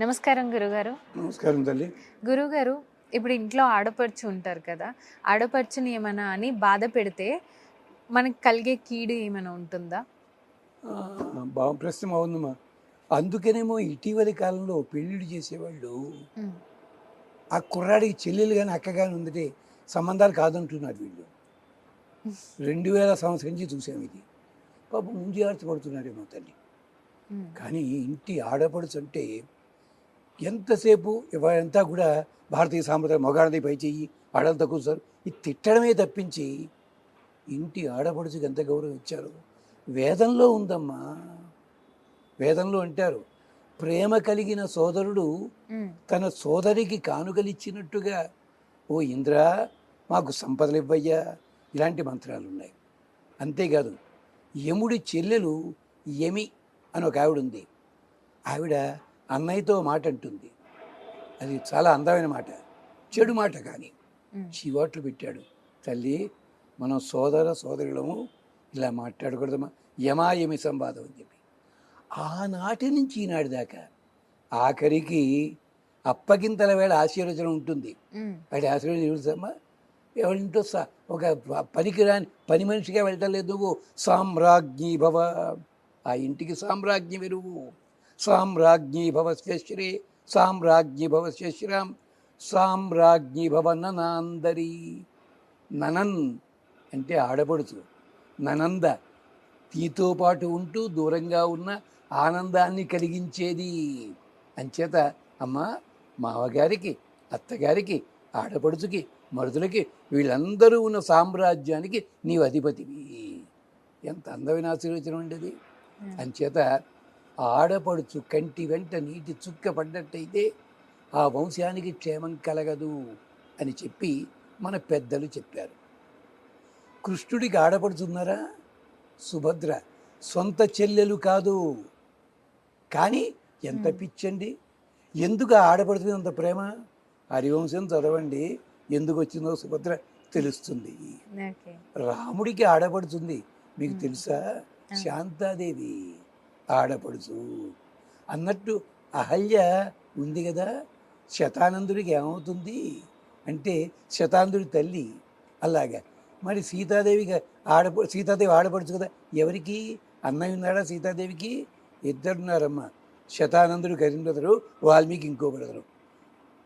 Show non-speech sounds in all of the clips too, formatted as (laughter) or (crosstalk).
నమస్కారం గురుగారు. నమస్కారం తల్లి. గురుగారు ఇప్పుడు ఇంట్లో ఆడపడుచు ఉంటారు కదా ఆడపడుచుని ఏమైనా అని బాధ పెడితే మనకి కలిగే కీడు ఏమైనా ఉంటుందా? బాగా ప్రశ్న అవుందమ్మా అందుకనేమో ఇటీవలి కాలంలో పెళ్ళిళ్ళు చేసేవాళ్ళు ఆ కుర్రాడికి చెల్లెలు కానీ అక్క కానీ ఉందంటే సంబంధాలు కాదంటున్నారు వీళ్ళు. (laughs) రెండు వేల సంవత్సరం నుంచి చూసాం ఇది. పాపం ముందు పడుతున్నారేమో తల్లి. కానీ ఇంటి ఆడపడుచు అంటే ఎంతసేపు ఇవాళంతా కూడా భారతీయ సాంప్రదాయం మగాడది పై చెయ్యి ఆడంతా కూర్చోరు ఇది తిట్టడమే తప్పించి ఇంటి ఆడపడుచుకి ఎంత గౌరవం ఇచ్చారు? వేదంలో ఉందమ్మా. వేదంలో అంటారు ప్రేమ కలిగిన సోదరుడు తన సోదరికి కానుకలిచ్చినట్టుగా ఓ ఇంద్ర మాకు సంపదలు ఇవ్వయ్యా. ఇలాంటి మంత్రాలు ఉన్నాయి అంతేకాదు యముడి చెల్లెలు యమి అని ఒక ఆవిడ ఉంది. ఆవిడ అన్నయ్యతో మాట అంటుంది. అది చాలా అందమైన మాట. చెడు మాట కానీ. చీవాట్లు పెట్టాడు. తల్లి మనం సోదర సోదరులము ఇలా మాట్లాడకూడదమ్మా. యమాయమి సంవాదం అని చెప్పి. ఆనాటి నుంచి ఈనాటి దాకా ఆఖరికి అప్పగింతల వేళ ఆశీర్వచనం ఉంటుంది. వాడి ఆశీర్వచనం చూసమ్మా ఎవరింటో సా ఒక పనికి రాని పని మనిషిగా వెళ్ళటలేదు నువ్వు. సామ్రాజ్ఞీ భవ ఆ ఇంటికి సామ్రాజ్ఞి వెరువు. సామ్రాజ్ఞీ భవ శ్రీ సామ్రాజ్ఞి భవ శ్రీరాం సామ్రాజ్ఞి భవ ననాందరి ననన్ అంటే ఆడపడుచు ననంద. తీతో పాటు ఉంటూ దూరంగా ఉన్న ఆనందాన్ని కలిగించేది. అంచేత అమ్మ మావగారికి అత్తగారికి ఆడపడుచుకి మరుదులకి వీళ్ళందరూ ఉన్న సామ్రాజ్యానికి నీవు అధిపతివి. ఎంత అందమైన ఆశీర్వచనం ఉండేది ఉమ్, ఆడపడుచు కంటి వెంట నీటి చుక్క పడ్డట్టయితే ఆ వంశానికి క్షేమం కలగదు అని చెప్పి మన పెద్దలు చెప్పారు. కృష్ణుడికి ఆడపడుతున్నారా సుభద్ర సొంత చెల్లెలు కాదు. కానీ ఎంత. పిచ్చండి. ఎందుకు ఆడపడుతుంది అంత ప్రేమ? హరివంశం చదవండి. ఎందుకు వచ్చిందో సుభద్ర తెలుస్తుంది. రాముడికి ఆడపడుతుంది మీకు. తెలుసా. శాంతాదేవి. ఆడపడుచు. అన్నట్టు అహల్య ఉంది కదా శతానందుడికి ఏమవుతుంది? అంటే శతానందుడి తల్లి అలాగా. మరి సీతాదేవికి ఆడప సీతాదేవి ఆడపడుచు కదా ఎవరికి? అన్నయ్య ఉన్నాడా సీతాదేవికి? ఇద్దరున్నారమ్మ. శతానందుడు కరీంద్రుడు వాల్మీకి ఇంకో బ్రదరు.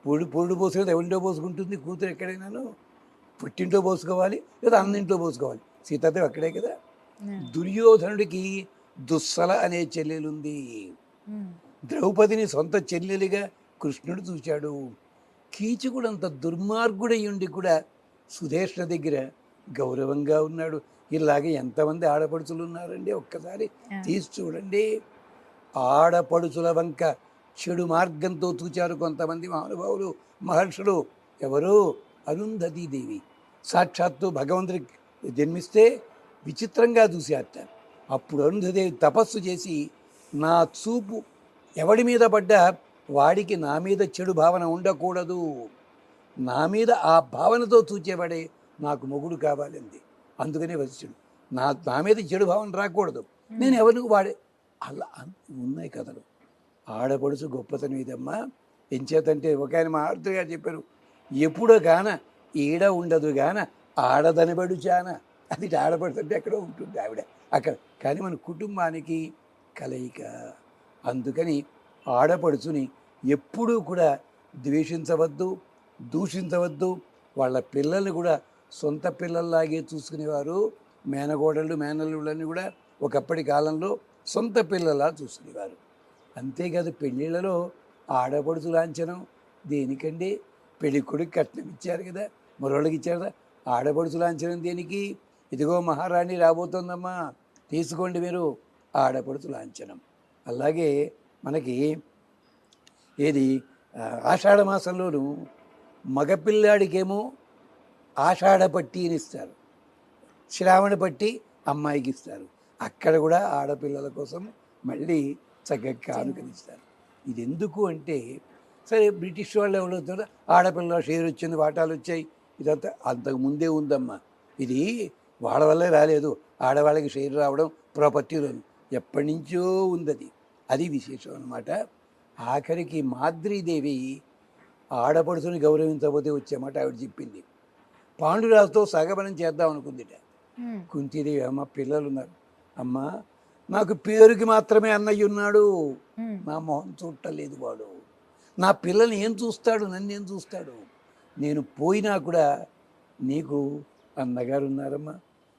పొడు పొడు పోసుకుని ఎవరింటో పోసుకుంటుంది? కూతురు ఎక్కడైనాను? పుట్టింటో పోసుకోవాలి లేదా అన్నింట్లో పోసుకోవాలి? సీతాదేవి అక్కడే కదా. దుర్యోధనుడికి దుస్సల అనే చెల్లెలుంది. ద్రౌపదిని సొంత చెల్లెలిగా కృష్ణుడు చూశాడు. కీచకుడు అంత దుర్మార్గుడై ఉండి కూడా సుధేష్ణ దగ్గర గౌరవంగా ఉన్నాడు. ఇలాగే ఎంతమంది ఆడపడుచులు ఉన్నారండి ఒక్కసారి తీసి చూడండి. ఆడపడుచుల వంక చెడు మార్గంతో తూచారు కొంతమంది మహానుభావులు మహర్షులు. ఎవరు? అరుంధతీదేవి సాక్షాత్తు భగవంతుడికి జన్మిస్తే విచిత్రంగా చూశారట అప్పుడు అరుంధదేవి తపస్సు చేసి నా చూపు ఎవడి మీద పడ్డా? వాడికి నా మీద చెడు భావన ఉండకూడదు. నా మీద ఆ భావనతో చూచేవాడే నాకు మొగుడు కావాలంది. అందుకనే వశిష్ఠుడు నా నా మీద చెడు భావన రాకూడదు. నేను ఎవరికి వాడే అలా ఉన్నాయి కథలు. ఆడపడుచు గొప్పతనం ఇదమ్మా. ఎంచేతంటే ఒక ఆయన మా ఆర్తుగా చెప్పారు ఎప్పుడో గాన ఈడ ఉండదు గాన ఆడదనబడు చాన అది ఆడపడుతుంటే ఎక్కడో ఉంటుంది ఆవిడ. అక్కడ కానీ మన కుటుంబానికి కలయిక. అందుకని ఆడపడుచుని ఎప్పుడూ కూడా ద్వేషించవద్దు దూషించవద్దు. వాళ్ళ పిల్లల్ని కూడా సొంత పిల్లల్లాగే చూసుకునేవారు. మేనగోడళ్ళు మేనల్లుళ్ళని కూడా ఒకప్పటి కాలంలో సొంత పిల్లలా చూసుకునేవారు. అంతేకాదు పెళ్ళిళ్ళలో ఆడపడుచు లాంఛనం దేనికండి? పెళ్ళి కొడుకు కట్నం ఇచ్చారు కదా మరోళ్ళకి ఇచ్చారు కదా ఆడపడుచు లాంఛనం దేనికి? ఇదిగో మహారాణి రాబోతోందమ్మా. తీసుకోండి మీరు ఆడపడుతు లాంఛనం. అలాగే మనకి ఏది ఆషాఢ మాసంలోను మగపిల్లాడికేమో ఆషాఢ పట్టి అని ఇస్తారు. శ్రావణ పట్టి అమ్మాయికి ఇస్తారు. అక్కడ కూడా ఆడపిల్లల కోసం మళ్ళీ చక్కగా కానుకనిస్తారు ఇది ఎందుకు అంటే సరే బ్రిటిష్ వాళ్ళు ఎవరు ఆడపిల్ల షేర్ వచ్చింది వాటాలు వచ్చాయి ఇదంతా అంతకు ముందే ఉందమ్మా. ఇది వాళ్ళ వల్లే రాలేదు. ఆడవాళ్ళకి షేర్ రావడం ప్రాపర్టీలోను ఎప్పటి నుంచో ఉంది అది విశేషం అనమాట ఆఖరికి మాద్రీదేవి ఆడపడుచుని గౌరవించకపోతే వచ్చామాట ఆవిడ చెప్పింది. పాండురాజుతో సగమనం చేద్దాం అనుకుందిట. కుంతీదేవి అమ్మ పిల్లలు ఉన్నారు అమ్మ నాకు పేరుకి మాత్రమే అన్నయ్య ఉన్నాడు. నా మొహం చూడలేదు వాడు. నా పిల్లల్ని ఏం చూస్తాడు? నన్ను ఏం చూస్తాడు? నేను పోయినా కూడా నీకు అన్నగారు ఉన్నారమ్మా.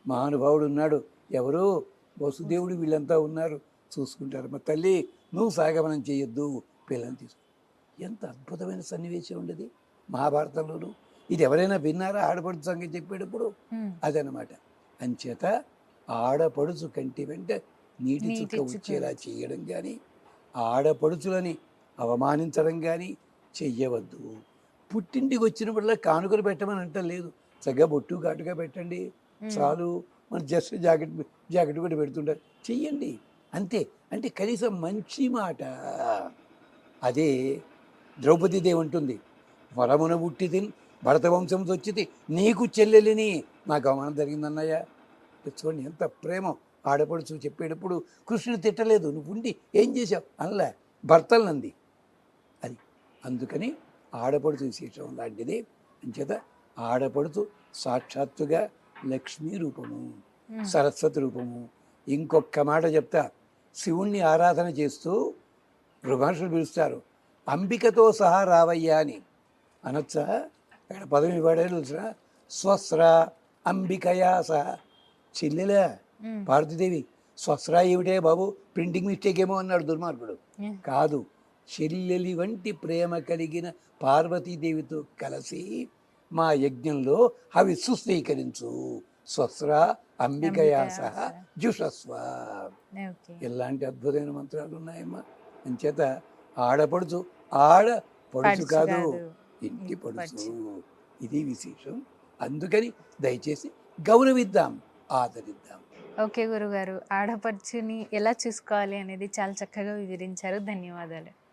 మహానుభావుడు ఉన్నాడు ఎవరు? వసుదేవుడు వీళ్ళంతా ఉన్నారు. చూసుకుంటారమ్మా తల్లి నువ్వు సాగమనం చేయొద్దు పిల్లల్ని తీసుకు. ఎంత అద్భుతమైన సన్నివేశం ఉండేది మహాభారతంలోను. ఇది ఎవరైనా విన్నారా? ఆడపడుచు సంగతి చెప్పేటప్పుడు? అదనమాట. అంచేత ఆడపడుచు కంటి వెంట నీటి చుక్క వచ్చేలా చేయడం కానీ ఆడపడుచులని అవమానించడం కానీ చెయ్యవద్దు. పుట్టింటికి వచ్చినప్పుడల్లా కానుకలు పెట్టమని అంటలేదు. చక్కగా బొట్టు కాటుగా పెట్టండి. చాలు మన జస్ట్ జాకెట్ జాకెట్ కూడా పెడుతుంటారు చెయ్యండి. అంతే. అంటే కనీసం మంచి మాట. అదే ద్రౌపదీదేవి ఉంటుంది వరమున పుట్టిది భరత వంశంతో వచ్చింది నీకు చెల్లెలిని. నాకు అవమానం జరిగిందన్నయ్య. చూడండి ఎంత ప్రేమ. ఆడపడుచు చెప్పేటప్పుడు కృష్ణుడు తిట్టలేదు. నువ్వు ఉండి ఏం చేసావు అనలే. భర్తలనంది అది. అందుకని ఆడపడుచు విశేషం లాంటిది. అంచేత ఆడపడుచు సాక్షాత్తుగా లక్ష్మీ రూపము సరస్వతి రూపము. ఇంకొక మాట చెప్తా. శివుణ్ణి ఆరాధన చేస్తూ మహర్షులు పిలుస్తారు. అంబికతో సహా రావయ్యా అని. అనొచ్చా? ఇక్కడ పదవి వాడే తెలుసా స్వస్ర అంబికయా సహా. చెల్లెలా? పార్వతీదేవి స్వస్ర ఏమిటే బాబు? ప్రింటింగ్ మిస్టేక్ ఏమో అన్నాడు దుర్మార్గుడు. కాదు చెల్లెలి వంటి ప్రేమ కలిగిన పార్వతీదేవితో కలిసి మా యజ్ఞంలో అవి సుస్వీకరించు. స్వస్ర అంబికయా సహ జుషస్వ. ఎలాంటి అద్భుతమైన మంత్రాలు ఉన్నాయమ్మా. అంచేత ఆడపడుచు ఆడ పడుచు కాదు ఇంటి పడుచు. ఇది విశేషం. అందుకని దయచేసి గౌరవిద్దాం ఆదరిద్దాం. ఓకే గురుగారు. ఆడపడుచుని ఎలా చూసుకోవాలి అనేది చాలా చక్కగా వివరించారు. ధన్యవాదాలు.